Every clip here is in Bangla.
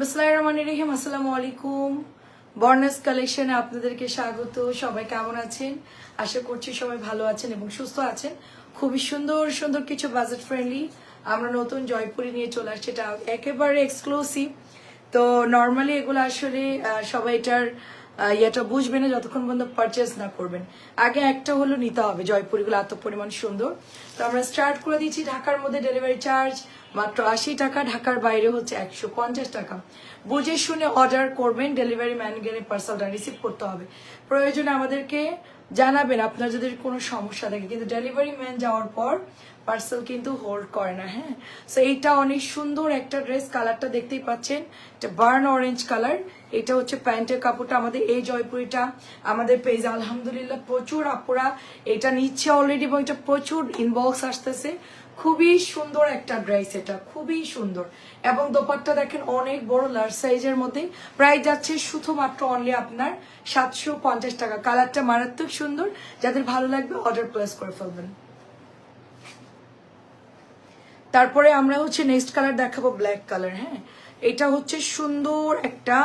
বিসমিল্লাহির রহমানির রহিম, আসসালামু আলাইকুম। বর্নাস কালেকশনে আপনাদেরকে স্বাগত। সবাই কেমন আছেন? আশা করছি সবাই ভালো আছেন এবং সুস্থ আছেন। খুবই সুন্দর সুন্দর কিছু বাজেট ফ্রেন্ডলি আমরা নতুন জয়পুরি নিয়ে চলে আসছি। এটা একেবারে এক্সক্লুসিভ তো নর্মালি এগুলো আসলে সবাই এটার ইয়েটা বুঝবে না, যতক্ষণ পর্যন্ত পারচেস না করবেন। আগে একটা হলো নিতে হবে। জয়পুরিগুলো এত পরিমাণ সুন্দর। তো আমরা স্টার্ট করে দিচ্ছি। ঢাকার মধ্যে ডেলিভারি চার্জ মাত্র আশি টাকা, ঢাকার বাইরে হচ্ছে একশো পঞ্চাশ টাকা। বুঝে শুনে অর্ডার করবেন ডেলিভারি ম্যান গেলে পার্সেলটা রিসিভ করতে হবে। প্রয়োজনে আমাদেরকে জানাবেন, আপনার যদি কোনো সমস্যা থাকে। কিন্তু ডেলিভারি ম্যান যাওয়ার পর পার্সেল কিন্তু হোল্ড করে না হ্যাঁ? সো এইটা অনেক সুন্দর একটা ড্রেস কালারটা দেখতেই পাচ্ছেন। এটা বার্ন অরেঞ্জ কালার এটা হচ্ছে প্যান্টের কাপড়টা আমাদের এই জয়পুরিটা, আমাদের পেজ আলহামদুলিল্লাহ প্রচুর আপুরা এটা নিচ্ছে অলরেডি এবং এটা প্রচুর ইনবক্স আসতেছে। খুবই সুন্দর একটা ড্রেস এটা খুবই সুন্দর। এবং দোপাট্টা দেখেন অনেক বড় লার্জ সাইজের মধ্যে। প্রায় যাচ্ছে শুধুমাত্র অনলি আপনার সাতশো পঞ্চাশ টাকা। কালারটা মারাত্মক সুন্দর। যাদের ভালো লাগবে অর্ডার প্লেস করে ফেলবেন। তারপরে আমরা হচ্ছে নেক্সট কালার দেখাবো ব্ল্যাক কালার হ্যাঁ? এটা হচ্ছে সুন্দর একটা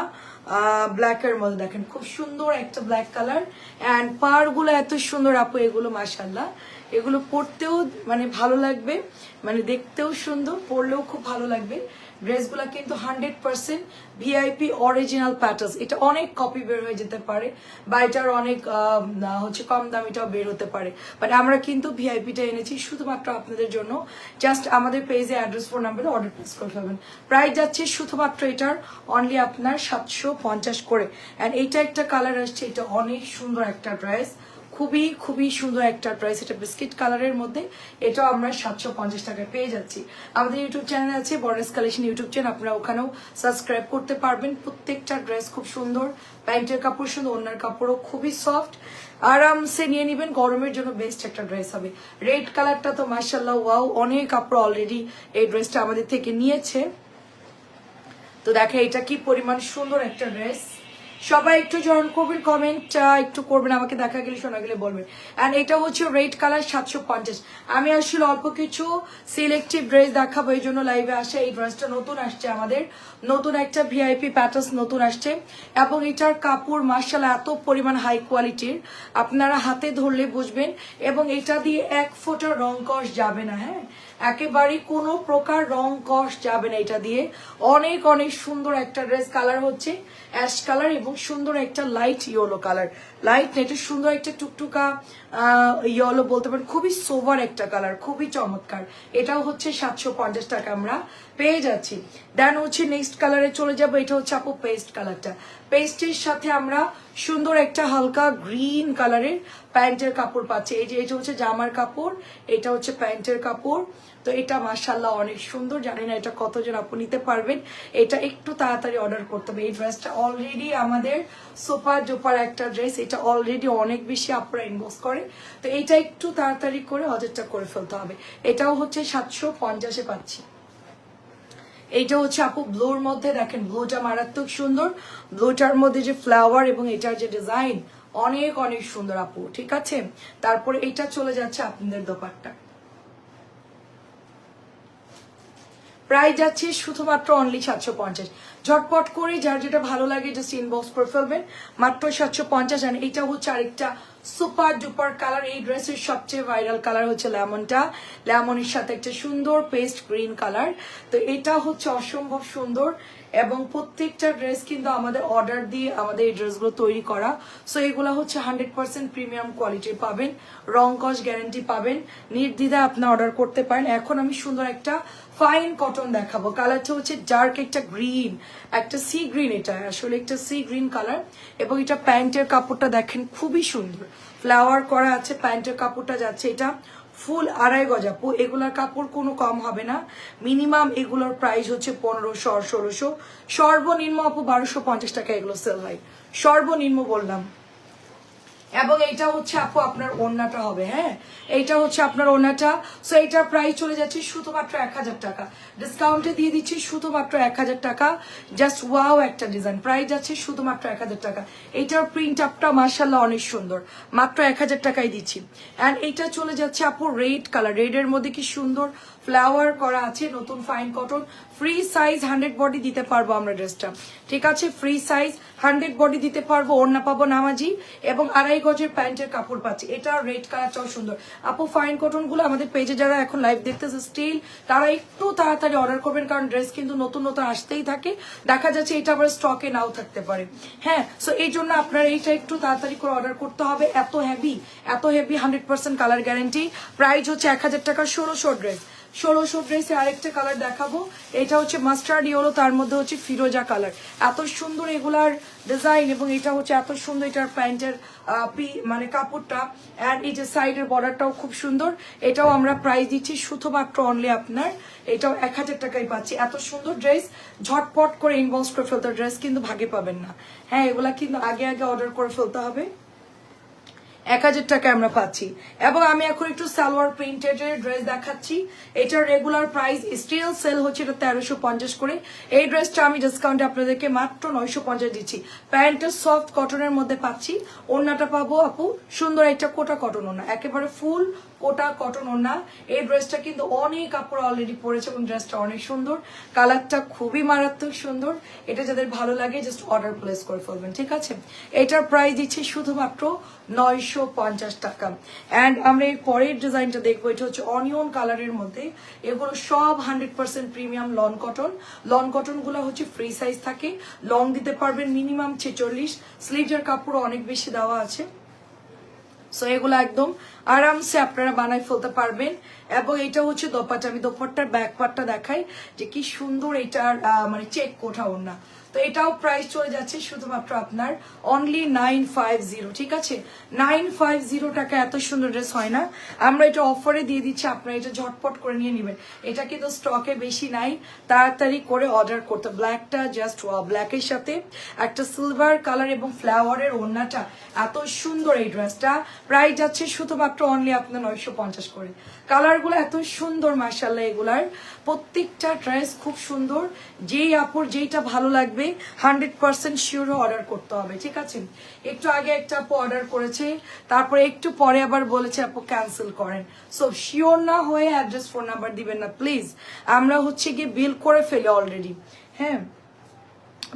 ব্ল্যাকের মধ্যে দেখেন। খুব সুন্দর একটা ব্ল্যাক কালার অ্যান্ড পাড়গুলো এত সুন্দর আপু, এগুলো মাসাল্লাহ এগুলো পরতেও মানে ভালো লাগবে মানে দেখতেও সুন্দর পরলেও খুব ভালো লাগবে। ড্রেসগুলো কিন্তু hundred percent VIP original patterns এটা অনেক কপি বের হয়ে যেতে পারে বা এটার অনেক হচ্ছে কম দামিটাও বের হতে পারে। বাট আমরা কিন্তু ভিআইপিটা এনেছি শুধুমাত্র আপনাদের জন্য। জাস্ট আমাদের পেজে অ্যাড্রেস ফোন নাম্বারে অর্ডার প্লেস করে ফেলবেন। প্রাইস যাচ্ছে শুধুমাত্র এটার অনলি আপনার সাতশো পঞ্চাশ করে। অ্যান্ড এইটা একটা কালার আসছে, এটা অনেক সুন্দর একটা ড্রেস খুবই খুবই সুন্দর একটা ড্রেস এটা বিস্কিট কালারের মধ্যে। এটাও আমরা সাতশো পঞ্চাশ টাকায় পেয়ে যাচ্ছি। আমাদের ইউটিউব চ্যানেল আছে বরেস কালেকশন ইউটিউব চ্যানেল আপনারা ওখানেও সাবস্ক্রাইব করতে পারবেন। প্রত্যেকটা ড্রেস খুব সুন্দর, প্যান্টের কাপড় সুন্দর ওনার কাপড়ও খুবই সফট আরামসে নিয়ে নেবেন, গরমের জন্য বেস্ট একটা ড্রেস হবে। রেড কালারটা তো মার্শাল্লাহ ওয়াও অনেক কাপড় অলরেডি এই ড্রেসটা আমাদের থেকে নিয়েছে। তো দেখে এটা কি পরিমাণ সুন্দর একটা ড্রেস সবাই একটু জয়েন করবেন কমেন্ট একটু করবেন, আমাকে দেখা গেলে, শোনা গেলে বলবেন। অ্যান্ড এটা হচ্ছে রেড কালার সাতশো পঞ্চাশ। আমি আসলে অল্প কিছু সিলেক্টিভ ড্রেস দেখাবো, এই জন্য লাইভে আসে। এই ড্রেসটা নতুন আসছে আমাদের। নতুন একটা ভিআইপি প্যাটার্স নতুন আসছে। এবং এটার কাপড় মার্শাল এত পরিমাণ হাই কোয়ালিটির আপনারা হাতে ধরলে বুঝবেন। এবং এটা দিয়ে এক ফোঁটা রং কষ যাবে না হ্যাঁ? একেবারেই কোনো প্রকার রং কষ যাবে না এটা দিয়ে। অনেক অনেক সুন্দর একটা ড্রেস কালার হচ্ছে। অ্যাশ কালার এবং সুন্দর একটা লাইট ইয়েলো কালার লাইট না এটা সুন্দর একটা টুকটুকা ইয়েলো বলতে পারেন, খুবই সোভার একটা কালার খুবই চমৎকার। এটাও হচ্ছে সাতশো পঞ্চাশ টাকা আমরা পেয়ে যাচ্ছি। দেন হচ্ছে নেক্সট কালারে চলে যাব, এটা হচ্ছে আপু পেস্ট কালারটা পেস্টের সাথে আমরা সুন্দর একটা হালকা গ্রিন কালারের প্যান্টের কাপড় পাচ্ছি। এই যে, এটা হচ্ছে জামার কাপড়, এটা হচ্ছে প্যান্টের কাপড়। তো এটা মাসাল্লাহ অনেক সুন্দর, জানি না এটা কতজন আপু নিতে পারবেন। এটা একটু তাড়াতাড়ি অর্ডার করতে হবে। এই ড্রেসটা অলরেডি আমাদের সুপার জোপার একটা ড্রেস এটা অলরেডি অনেক বেশি আপনারা ইনবক্স করে। তো এটা একটু তাড়াতাড়ি করে অর্ডারটা করে ফেলতে হবে। এটাও হচ্ছে সাতশো পঞ্চাশে পাচ্ছি। এইটা হচ্ছে আপু, ব্লুর মধ্যে দেখেন, ব্লুটা মারাত্মক সুন্দর। ব্লুটার মধ্যে যে ফ্লাওয়ার এবং এটার যে ডিজাইন অনেক অনেক সুন্দর আপু, ঠিক আছে? তারপরে এটা চলে যাচ্ছে আপনাদের দোপাট্টা। প্রাইস যাচ্ছে শুধুমাত্র অনলি সাতশো পঞ্চাশ। ঝটপট করে যার যেটা ভালো লাগে জাস্ট ইনবক্স করে ফেলবেন। মাত্র সাতশো পঞ্চাশ আর এটা হচ্ছে আরেকটা সুপার ডুপার কালার এই ড্রেসের সবচেয়ে ভাইরাল কালার হচ্ছে লেমনটা। লেমনের সাথে একটা সুন্দর পেস্ট গ্রিন কালার তো এটা হচ্ছে অসম্ভব সুন্দর এবং প্রত্যেকটা ড্রেস কিন্তু আমাদের অর্ডার দিয়ে আমাদের এই ড্রেসগুলো তৈরি করা। সো এগুলো হচ্ছে হান্ড্রেড পার্সেন্ট প্রিমিয়াম কোয়ালিটির পাবেন। রং কস গ্যারান্টি পাবেন। নির্দ্বিধায় আপনি অর্ডার করতে পারেন। এখন আমি সুন্দর একটা ফাইন কটন দেখাবো। কালারটা হচ্ছে ডার্ক একটা গ্রিন একটা সি গ্রিন এটা, আসলে একটা সি গ্রিন কালার এবং এটা প্যান্টের কাপড়টা দেখেন খুবই সুন্দর। ফ্লাওয়ার করা আছে, প্যান্টের কাপড়টা যাচ্ছে। এটা ফুল আড়াই গজাপু এগুলোর কাপড় কোনো কম হবে না। মিনিমাম এগুলোর প্রাইস হচ্ছে পনেরোশো ষোলোশো। সর্বনিম্ন আপু বারোশো পঞ্চাশ টাকা এগুলো সেল হয়। সর্বনিম্ন বললাম। এবং এইটা হচ্ছে আপু আপনার ওড়নাটা হবে হ্যাঁ? এইটা হচ্ছে আপনার ওড়নাটা। সো এইটার প্রাইস চলে যাচ্ছে শুধুমাত্র এক হাজার টাকা। ডিসকাউন্টে দিয়ে দিচ্ছি শুধুমাত্র এক হাজার টাকা। জাস্ট ওয়াও একটা ডিজাইন প্রাইস যাচ্ছে শুধুমাত্র এক হাজার টাকা। এইটার প্রিন্ট আপটা মার্শাল্লাহ অনেক সুন্দর। মাত্র এক হাজার টাকাই দিচ্ছি। অ্যান্ড এইটা চলে যাচ্ছে আপু রেড কালার রেডের মধ্যে কি সুন্দর ফ্লাওয়ার করা আছে, নতুন fine cotton free size hundred body দিতে পারব আমরা ড্রেসটা ঠিক আছে? ফ্রি সাইজ হান্ড্রেড বডি দিতে পারব, ওড়না পাবো নামাজি। এবং আড়াই গজের প্যান্টের কাপড় পাচ্ছি। এটা রেড কালারটাও সুন্দর। আপু ফাইন কটনগুলো আমাদের পেজে যারা এখন লাইভ দেখতেছে স্টিল তারা একটু তাড়াতাড়ি অর্ডার করবেন, কারণ ড্রেস কিন্তু নতুন নতুন আসতেই থাকে। দেখা যাচ্ছে এটা আবার স্টকে নাও থাকতে পারে। হ্যাঁ সো এই জন্য আপনার এইটা একটু তাড়াতাড়ি করে অর্ডার করতে হবে। এত হেভি এত heavy hundred percent colour guarantee price হচ্ছে এক হাজার টাকা ষোলোশো ড্রেস ষোলোশো ড্রেসে আরেকটা কালার দেখাবো। এটা হচ্ছে মাস্টার্ড ইয়েলো, তার মধ্যে হচ্ছে ফিরোজা কালার। এত সুন্দর এগুলার ডিজাইন এবং এটা হচ্ছে এত সুন্দর এটার প্যান্টের পি মানে কাপড়টা। অ্যান্ড এই যে সাইডের বর্ডারটাও খুব সুন্দর। এটাও আমরা প্রাইস দিচ্ছি শুধুমাত্র অনলি আপনার। এটাও এক হাজার টাকায় পাচ্ছি। এত সুন্দর ড্রেস ঝটপট করে ইনবক্স করে ফেলতে ড্রেস কিন্তু ভাগে পাবেন না। হ্যাঁ এগুলা কিন্তু আগে আগে অর্ডার করে ফেলতে হবে। এক হাজার টাকা আমরা পাচ্ছি। এবং আমি এখন একটু সালোয়ার প্রিন্টেড ড্রেস দেখাচ্ছি। এটার রেগুলার প্রাইস স্টিল সেল হচ্ছে এটা তেরোশো পঞ্চাশ করে। এই ড্রেসটা আমি ডিসকাউন্টে আপনাদেরকে মাত্র নয়শো পঞ্চাশ দিচ্ছি। প্যান্টটা সফট কটনের মধ্যে পাচ্ছি। ওড়নাটা পাবো আপু। সুন্দর একটা কোটা কটন ওনা একেবারে ফুল কোটা কটন ওড়না এই ড্রেসটা কিন্তু অনেক কাপড় অলরেডি পরেছে এবং ড্রেসটা অনেক সুন্দর। কালারটা খুবই মারাত্মক সুন্দর। এটা যাদের ভালো লাগে জাস্ট অর্ডার প্লেস করে ফেলবেন, ঠিক আছে? এটার প্রাইস দিচ্ছে শুধুমাত্র নয়শো পঞ্চাশ টাকা। অ্যান্ড আমরা এর পরের ডিজাইনটা দেখব, এটা হচ্ছে অনিয়ন কালারের মধ্যে। এগুলো সব hundred percent premium lawn cotton lawn কটনগুলো হচ্ছে ফ্রি সাইজ থাকে। লং দিতে পারবেন মিনিমাম ছেচল্লিশ। স্লিভের কাপড় অনেক বেশি দেওয়া আছে। সো এগুলো একদম আরামসে আপনারা বানাই ফেলতে পারবেন। এবং এটা হচ্ছে দোপাট্টা। আমি দোপাট্টার ব্যাক পার্টটা দেখাই যে কি সুন্দর এটার মানে চেক কোঠাও না। তো এটাও প্রাইস চলে যাচ্ছে শুধুমাত্র আপনার অনলি নাইন ফাইভ জিরো ঠিক আছে? নাইন ফাইভ জিরো টাকা এত সুন্দর ড্রেস হয় না। আমরা এটা অফারে দিয়ে দিচ্ছি, আপনারা এটা ঝটপট করে নিয়ে নেবেন। এটা কিন্তু স্টকে বেশি নাই, তাড়াতাড়ি করে অর্ডার করতে। ব্ল্যাকটা জাস্ট ব্ল্যাকের সাথে একটা সিলভার কালার এবং ফ্লাওয়ারের ওড়নাটা এত সুন্দর এই ড্রেসটা প্রাইস যাচ্ছে শুধুমাত্র অনলি আপনার নয়শো পঞ্চাশ করে। কালারগুলো এত সুন্দর মার্শাল্লাহ এগুলার। প্রত্যেকটা ড্রেস খুব সুন্দর। যেই আপুর, যেইটা ভালো লাগবে হান্ড্রেড পার্সেন্ট শিওর অর্ডার করতে হবে, ঠিক আছে? একটু আগে একটা আপু অর্ডার করেছে, তারপরে একটু পরে আবার বলেছে আপু ক্যান্সেল করেন। সো শিওর না হয়ে অ্যাড্রেস ফোন নাম্বার দিবেন না প্লিজ আমরা হচ্ছে গিয়ে বিল করে ফেলি অলরেডি হ্যাঁ?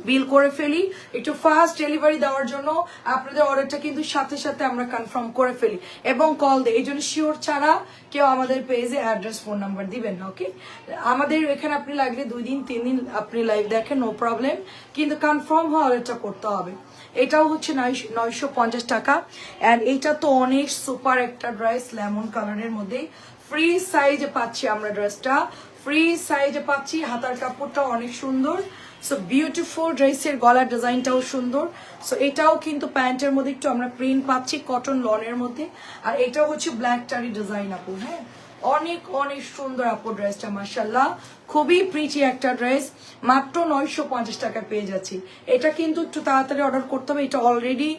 বিল করে ফেলি। একটু ফাস্ট ডেলিভারি দেওয়ার জন্য আপনাদের অর্ডারটা কিন্তু সাথে সাথে আমরা কনফার্ম করে ফেলি। এবং কল দিই। এই জন্য শিওর ছাড়া কেউ আমাদের পেজে অ্যাড্রেস ফোন নাম্বার দিবেন না ওকে আমাদের এখানে আপনি লাগলে দুই দিন, তিন দিন আপনি লাইভ দেখেন নো প্রবলেম কিন্তু কনফার্ম হওয়া অর্ডারটা করতে হবে। এটাও হচ্ছে নয়শো পঞ্চাশ টাকা। অ্যান্ড এইটা তো অনেক সুপার একটা ড্রেস লেমন কালারের মধ্যে ফ্রি সাইজে পাচ্ছি আমরা ড্রেসটা ফ্রি সাইজে পাচ্ছি। হাতার কাপড়টা অনেক সুন্দর। সো বিউটিফুল ড্রেসের গলার ডিজাইনটাও সুন্দর। সো এটাও কিন্তু প্যান্টের মধ্যে একটু আমরা প্রিন্ট পাচ্ছি কটন লনের মধ্যে। আর এটাও হচ্ছে ব্ল্যাক টারি ডিজাইন আপু হ্যাঁ? অনেক অনেক সুন্দর আপু ড্রেসটা মার্শাল্লাহ খুবই প্রিটি একটা ড্রেস মাত্র নয়শো পঞ্চাশ টাকা পেয়ে যাচ্ছি। এটা কিন্তু একটু তাড়াতাড়ি অর্ডার করতে হবে। এটা অলরেডি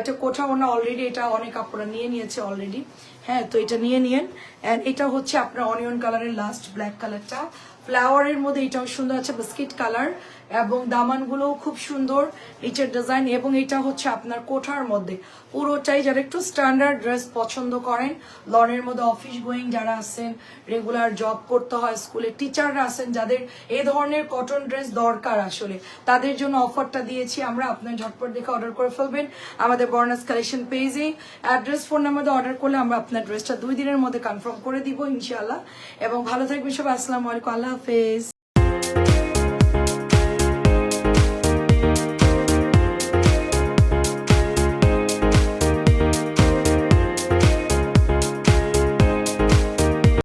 এটা কোথাও না অলরেডি এটা অনেক আপুরা নিয়ে নিয়েছে অলরেডি হ্যাঁ তো এটা নিয়ে নিয়েন। অ্যান্ড এটা হচ্ছে আপনার অনিয়ন কালারের লাস্ট ব্ল্যাক কালারটা ফ্লাওয়ারের মধ্যে এটাও সুন্দর আছে বিস্কিট কালার এবং দামানগুলোও খুব সুন্দর নিচের ডিজাইন, এবং এটা হচ্ছে আপনার কোঠার মধ্যে। পুরোটাই যারা একটু স্ট্যান্ডার্ড ড্রেস পছন্দ করেন, লনের মধ্যে অফিস গোয়িং যারা আছেন রেগুলার জব করতে হয় স্কুলে টিচাররা আছেন, যাদের এ ধরনের কটন ড্রেস দরকার আসলে, তাদের জন্য অফারটা দিয়েছি। আমরা আপনার ঝটপট দেখে অর্ডার করে ফেলবেন। আমাদের বর্নাস কালেকশন পেজে অ্যাড্রেস ফোন নাম্বার অর্ডার করলে আমরা আপনার ড্রেসটা দুই দিনের মধ্যে কনফার্ম করে দিব, ইনশাআল্লাহ। এবং ভালো থাকবেন সবাই, আসসালামু আলাইকুম, আল্লাহ হাফেজ।